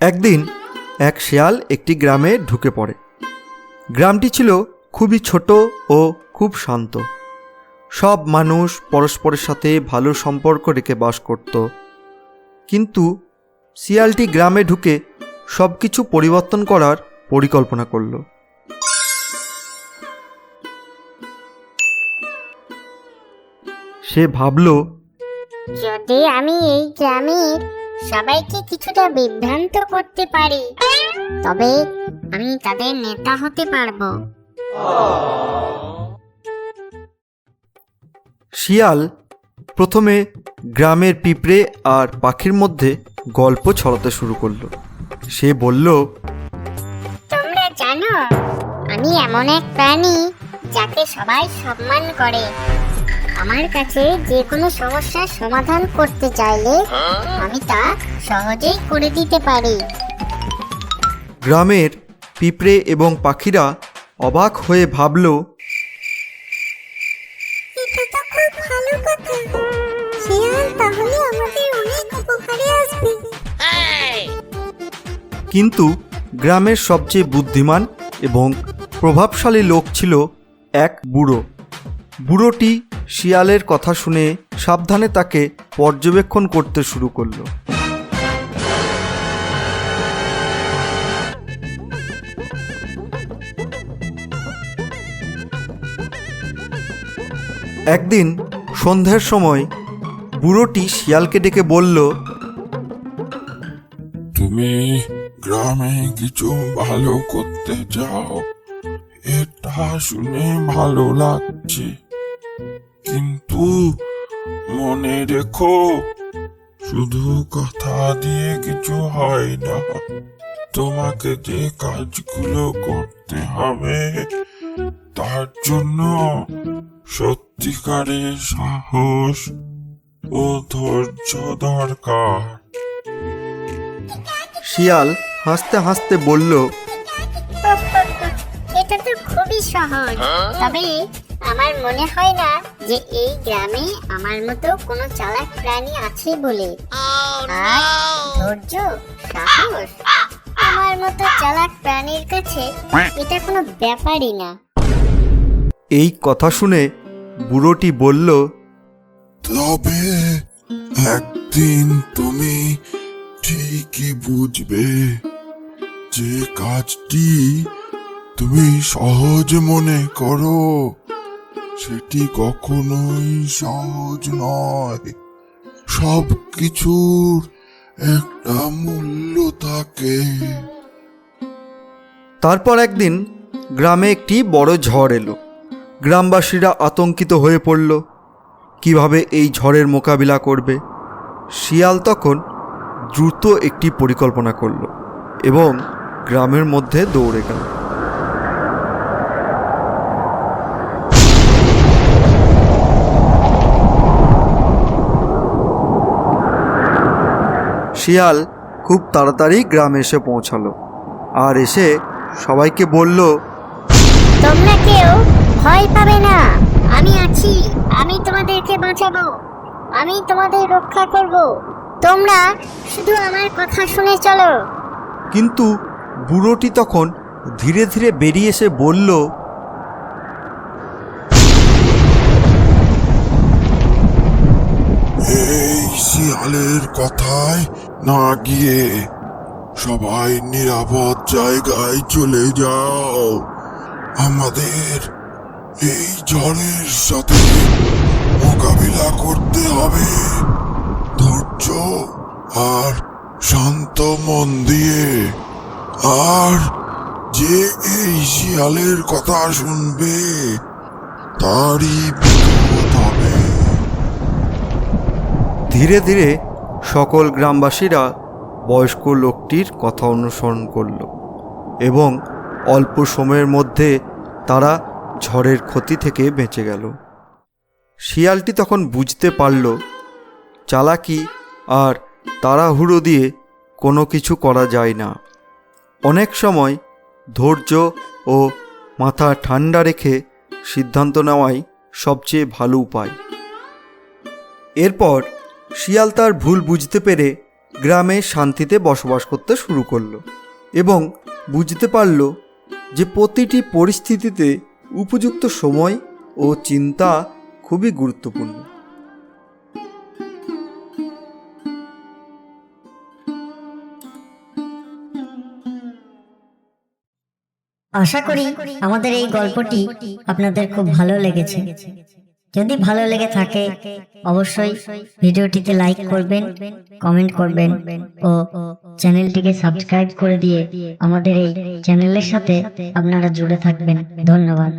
একদিন এক শেয়াল একটি গ্রামে ঢুকে পড়ে। গ্রামটি ছিল খুবই ছোট ও খুব শান্ত। সব মানুষ পরস্পরের সাথে ভালো সম্পর্ক রেখে বাস করত। কিন্তু শিয়ালটি গ্রামে ঢুকে সব কিছু পরিবর্তন করার পরিকল্পনা করল। সে ভাবল যদি আমি এই গ্রামের সবাইকে কিছুটা বিভ্রান্ত করতে পারি তবে আমি তাদের নেতা হতে পারব। শিয়াল প্রথমে গ্রামের পিঁপড়ে আর পাখির মধ্যে গল্প ছড়াতে শুরু করল। সে বলল তোমরা জানো আমি এমন এক প্রাণী যাকে সবাই সম্মান করে। আমার কাছে যে কোনো সমস্যার সমাধান করতে চাইলে আমি তা সহজেই করে দিতে পারি। গ্রামের পিঁপড়ে এবং পাখিরা অবাক হয়ে ভাবল এটা তো খুব ভালো কথা। শিয়াল তাহলে আমাদের অনেক উপকারে আসবে। কিন্তু গ্রামের সবচেয়ে বুদ্ধিমান এবং প্রভাবশালী লোক ছিল এক বুড়ো। বুড়োটি শিয়ালের কথা শুনে সাবধানে তাকে পর্যবেক্ষণ করতে শুরু করল। একদিন সন্ধ্যার সময় বুড়োটি শিয়ালকে ডেকে বলল, তুমি গ্রামে কিছু ভালো করতে চাও? এটা শুনে ভালো লাগছে। কিন্তু মনে রেখো শুধু কথা দিয়ে কিছু হয় না। তোমাকে যে কাজগুলো করতে হবে তার জন্য সত্যিকারের সাহস ও ধৈর্য দরকার। শিয়াল হাসতে হাসতে বলল এটা তো খুবই সহজ। তবে আমার মনে হয় না যে এই গ্রামে আমার মতো কোনো চালাক প্রাণী আছে বলে। আর ধৈর্য সাহস আমার মতো চালাক প্রাণীর কাছে এটা কোনো ব্যাপারই না। এই কথা শুনে বুড়োটি বলল তবে একদিন তুমি ঠিকই বুঝবে যে কাজটি তুমি সহজ মনে করো। সেটি কখনোই সহজ নয়। সব কিছুর একটা মূল্য থাকে। তারপর একদিন গ্রামে একটি বড় ঝড় এলো। গ্রামবাসীরা আতঙ্কিত হয়ে পড়ল, কীভাবে এই ঝড়ের মোকাবিলা করবে? শিয়াল তখন দ্রুত একটি পরিকল্পনা করল এবং গ্রামের মধ্যে দৌড়ে গেল। শিয়াল খুব তাড়াতাড়ি গ্রামে এসে পৌঁছালো আর এসে সবাইকে বলল তোমরা কেউ ভয় পাবে না। আমি আছি। আমি তোমাদেরকে বাঁচাবো। আমি তোমাদের রক্ষা করব। তোমরা শুধু আমার কথা শুনে চলো। কিন্তু বুড়োটি তখন ধীরে ধীরে বেরিয়ে এসে বলল এই শিয়ালের কথায় না গিয়ে সবাই নিরাপদ জায়গায় চলে যাও। আমাদের এই ঝড়ের সাথে মোকাবিলা করতে হবে। ধৈর্য আর শান্ত মন দিয়ে। আর যে এই শিয়ালের কথা শুনবে, তারই ধীরে ধীরে সকল গ্রামবাসীরা বয়স্ক লোকটির কথা অনুসরণ করল এবং অল্প সময়ের মধ্যে তারা ঝড়ের ক্ষতি থেকে বেঁচে গেল। শিয়ালটি তখন বুঝতে পারল, চালাকি আর তাড়াহুড়ো দিয়ে কোনো কিছু করা যায় না। অনেক সময় ধৈর্য ও মাথা ঠান্ডা রেখে সিদ্ধান্ত নেওয়াই সবচেয়ে ভালো উপায়। এরপর শিয়াল তার ভুল বুঝতে পেরে গ্রামে শান্তিতে বসবাস করতে শুরু করল এবং বুঝতে পারল যে প্রতিটি পরিস্থিতিতে উপযুক্ত সময় ও চিন্তা খুবই গুরুত্বপূর্ণ। আশা করি আমাদের এই গল্পটি আপনাদের খুব ভালো লেগেছে। যদি ভালো লেগে থাকে, অবশ্যই ভিডিওটিতে লাইক করবেন কমেন্ট করবেন ও চ্যানেলটিকে সাবস্ক্রাইব করে দিয়ে আমাদের এই চ্যানেলের সাথে আপনারা জুড়ে থাকবেন। ধন্যবাদ।